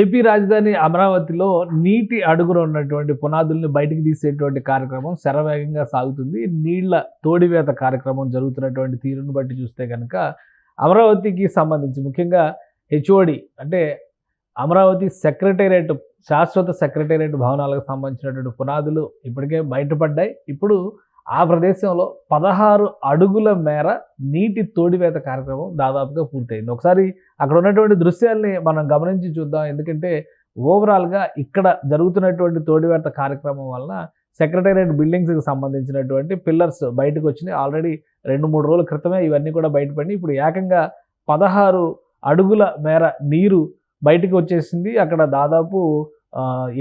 AP రాజధాని అమరావతిలో నీటి అడుగున ఉన్నటువంటి పునాదుల్ని బయటికి తీసేటువంటి కార్యక్రమం శరవేగంగా సాగుతుంది. నీళ్ళ తోడివేత కార్యక్రమం జరుగుతున్నటువంటి తీరును బట్టి చూస్తే కనుక అమరావతికి సంబంధించి ముఖ్యంగా హెచ్ఓడి అంటే అమరావతి సెక్రటేరియట్ శాశ్వత సెక్రటేరియట్ భవనాలకు సంబంధించినటువంటి పునాదులు ఇప్పటికే బయటపడ్డాయి. ఇప్పుడు ఆ ప్రదేశంలో పదహారు అడుగుల మేర నీటి తోడివేత కార్యక్రమం దాదాపుగా పూర్తయింది. ఒకసారి అక్కడ ఉన్నటువంటి దృశ్యాల్ని మనం గమనించి చూద్దాం. ఎందుకంటే ఓవరాల్గా ఇక్కడ జరుగుతున్నటువంటి తోడివేత కార్యక్రమం వలన సెక్రటేరియట్ బిల్డింగ్స్కి సంబంధించినటువంటి పిల్లర్స్ బయటకు వచ్చినాయి. ఆల్రెడీ రెండు మూడు రోజుల క్రితమే ఇవన్నీ కూడా బయటపడి ఇప్పుడు ఏకంగా పదహారు అడుగుల మేర నీరు బయటకు వచ్చేసింది. అక్కడ దాదాపు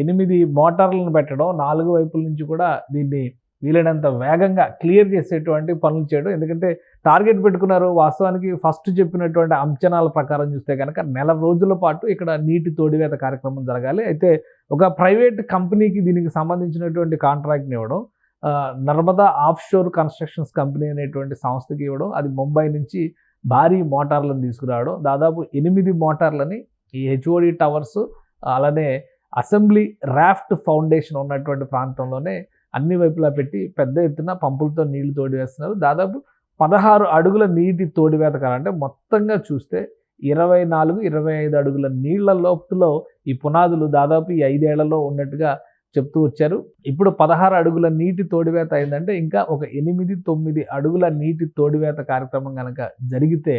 ఎనిమిది మోటార్లను పెట్టడం నాలుగు వైపుల నుంచి కూడా దీన్ని వీలైనంత వేగంగా క్లియర్ చేసేటువంటి పనులు చేయడం. ఎందుకంటే టార్గెట్ పెట్టుకున్నారు. వాస్తవానికి ఫస్ట్ చెప్పినటువంటి అంచనాల ప్రకారం చూస్తే కనుక నెల రోజుల పాటు ఇక్కడ నీటి తోడివేత కార్యక్రమం జరగాలి. అయితే ఒక ప్రైవేట్ కంపెనీకి దీనికి సంబంధించినటువంటి కాంట్రాక్ట్ని ఇవ్వడం నర్మదా ఆఫ్షోర్ కన్స్ట్రక్షన్స్ కంపెనీ అనేటువంటి సంస్థకి ఇవ్వడం అది ముంబై నుంచి భారీ మోటార్లను తీసుకురావడం దాదాపు ఎనిమిది మోటార్లని ఈ హెచ్ఓడి టవర్స్ అలానే అసెంబ్లీ రాఫ్ట్ ఫౌండేషన్ ఉన్నటువంటి ప్రాంతంలోనే అన్ని వైపులా పెట్టి పెద్ద ఎత్తున పంపులతో నీళ్ళు తోడి వేస్తున్నారు. దాదాపు పదహారు అడుగుల నీటి తోడివేత కాలం అంటే మొత్తంగా చూస్తే ఇరవై నాలుగు ఇరవై ఐదు అడుగుల నీళ్ళ లోపులో ఈ పునాదులు దాదాపు ఈ ఐదేళ్ళలో ఉన్నట్టుగా చెప్తూ వచ్చారు. ఇప్పుడు పదహారు అడుగుల నీటి తోడివేత అయిందంటే ఇంకా ఒక ఎనిమిది తొమ్మిది అడుగుల నీటి తోడివేత కార్యక్రమం కనుక జరిగితే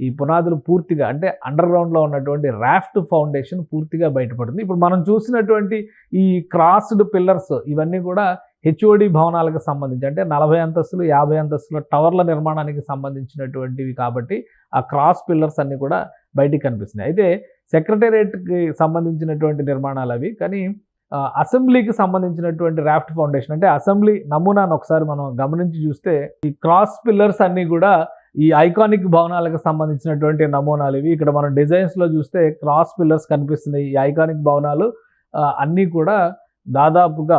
ఈ పునాదులు పూర్తిగా అంటే అండర్ గ్రౌండ్లో ఉన్నటువంటి రాఫ్ట్ ఫౌండేషన్ పూర్తిగా బయటపడుతుంది ఇప్పుడు మనం చూసినటువంటి ఈ క్రాస్డ్ పిల్లర్స్ ఇవన్నీ కూడా హెచ్ఓడి భవనాలకు సంబంధించి అంటే నలభై అంతస్తులు యాభై అంతస్తుల టవర్ల నిర్మాణానికి సంబంధించినటువంటివి కాబట్టి ఆ క్రాస్ పిల్లర్స్ అన్నీ కూడా బయటికి కనిపిస్తున్నాయి. అయితే సెక్రటేరియట్కి సంబంధించినటువంటి నిర్మాణాలు అవి కానీ అసెంబ్లీకి సంబంధించినటువంటి రాఫ్ట్ ఫౌండేషన్ అంటే అసెంబ్లీ నమూనాను ఒకసారి మనం గమనించి చూస్తే ఈ క్రాస్ పిల్లర్స్ అన్నీ కూడా ఈ ఐకానిక్ భవనాలకు సంబంధించినటువంటి నమూనాలు ఇవి. ఇక్కడ మనం డిజైన్స్లో చూస్తే క్రాస్ పిల్లర్స్ కనిపిస్తున్నాయి. ఈ ఐకానిక్ భవనాలు అన్నీ కూడా దాదాపుగా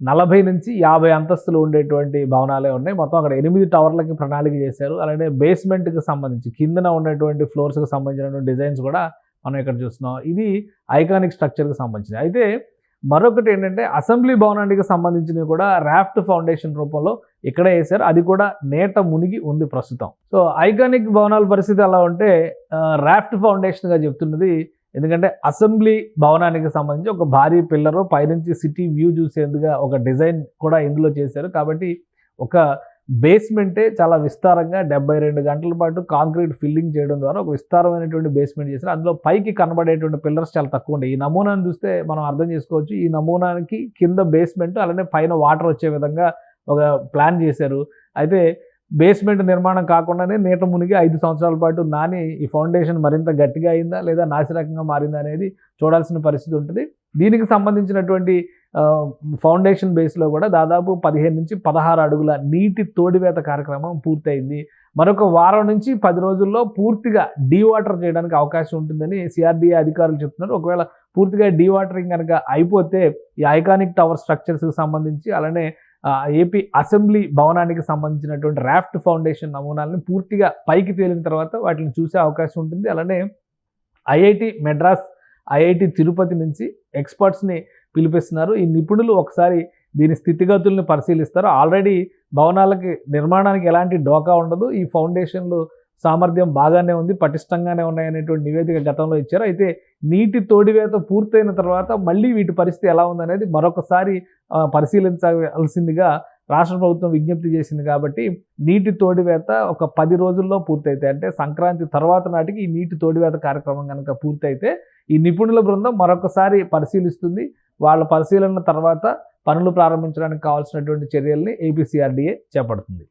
నలభై నుంచి యాభై అంతస్తులు ఉండేటువంటి భవనాలే ఉన్నాయి. మొత్తం అక్కడ ఎనిమిది టవర్లకి ప్రణాళిక చేశారు. అలానే బేస్మెంట్కి సంబంధించి కిందన ఉన్నటువంటి ఫ్లోర్స్కి సంబంధించినటువంటి డిజైన్స్ కూడా మనం ఇక్కడ చూస్తున్నాం. ఇది ఐకానిక్ స్ట్రక్చర్కి సంబంధించింది అయితే మరొకటి ఏంటంటే అసెంబ్లీ భవనానికి సంబంధించినవి కూడా రాఫ్ట్ ఫౌండేషన్ రూపంలో ఇక్కడే వేశారు. అది కూడా నేట మునిగి ఉంది ప్రస్తుతం. సో ఐకానిక్ భవనాల పరిస్థితి ఎలా ఉంటే రాఫ్ట్ ఫౌండేషన్గా చెప్తున్నది ఎందుకంటే అసెంబ్లీ భవనానికి సంబంధించి ఒక భారీ పిల్లరు పైనుంచి సిటీ వ్యూ చూసేందుగా ఒక డిజైన్ కూడా ఇందులో చేశారు. కాబట్టి ఒక బేస్మెంటే చాలా విస్తారంగా డెబ్బై రెండు గంటల పాటు కాంక్రీట్ ఫిల్లింగ్ చేయడం ద్వారా ఒక విస్తారమైనటువంటి బేస్మెంట్ చేశారు. అందులో పైకి కనబడేటువంటి పిల్లర్స్ చాలా తక్కువ ఉంటాయి ఈ నమూనాను చూస్తే మనం అర్థం చేసుకోవచ్చు ఈ నమూనానికి కింద బేస్మెంట్ అలానే పైన వాటర్ వచ్చే విధంగా ఒక ప్లాన్ చేశారు. అయితే బేస్మెంట్ నిర్మాణం కాకుండానే నీట మునిగి ఐదు సంవత్సరాల పాటు నాని ఈ ఫౌండేషన్ మరింత గట్టిగా అయిందా లేదా నాసిరకంగా మారిందా అనేది చూడాల్సిన పరిస్థితి ఉంటుంది. దీనికి సంబంధించినటువంటి ఫౌండేషన్ బేస్లో కూడా దాదాపు పదిహేను నుంచి పదహారు అడుగుల నీటి తోడివేత కార్యక్రమం పూర్తయింది. మరొక వారం నుంచి పది రోజుల్లో పూర్తిగా డీవాటర్ చేయడానికి అవకాశం ఉంటుందని సిఆర్డీఏ అధికారులు చెప్తున్నారు. ఒకవేళ పూర్తిగా డీవాటరింగ్ కనుక అయిపోతే ఈ ఐకానిక్ టవర్ స్ట్రక్చర్స్కి సంబంధించి అలానే ఏపీ అసెంబ్లీ భవనానికి సంబంధించినటువంటి రాఫ్ట్ ఫౌండేషన్ నమూనాలను పూర్తిగా పైకి తేలిన తర్వాత వాటిని చూసే అవకాశం ఉంటుంది. అలానే ఐఐటి మెడ్రాస్ ఐఐటి తిరుపతి నుంచి ఎక్స్పర్ట్స్ని పిలిపిస్తున్నారు. ఈ నిపుణులు ఒకసారి దీని స్థితిగతుల్ని పరిశీలిస్తారు. ఆల్రెడీ భవనాలకి నిర్మాణానికి ఎలాంటి డోకా ఉండదు. ఈ ఫౌండేషన్లు సామర్థ్యం బాగానే ఉంది పటిష్టంగానే ఉన్నాయనేటువంటి నివేదిక గతంలో ఇచ్చారు. అయితే నీటి తోడివేత పూర్తయిన తర్వాత మళ్ళీ వీటి పరిస్థితి ఎలా ఉందనేది మరొకసారి పరిశీలించాల్సిందిగా రాష్ట్ర ప్రభుత్వం విజ్ఞప్తి చేసింది కాబట్టి నీటి తోడివేత ఒక పది రోజుల్లో పూర్తయితే అంటే సంక్రాంతి తర్వాత నాటికి ఈ నీటి తోడివేత కార్యక్రమం కనుక పూర్తయితే ఈ నిపుణుల బృందం మరొకసారి పరిశీలిస్తుంది. వాళ్ళ పరిశీలన తర్వాత పనులు ప్రారంభించడానికి కావాల్సినటువంటి చర్యల్ని ఏపీసీఆర్డీఏ చేపడుతుంది.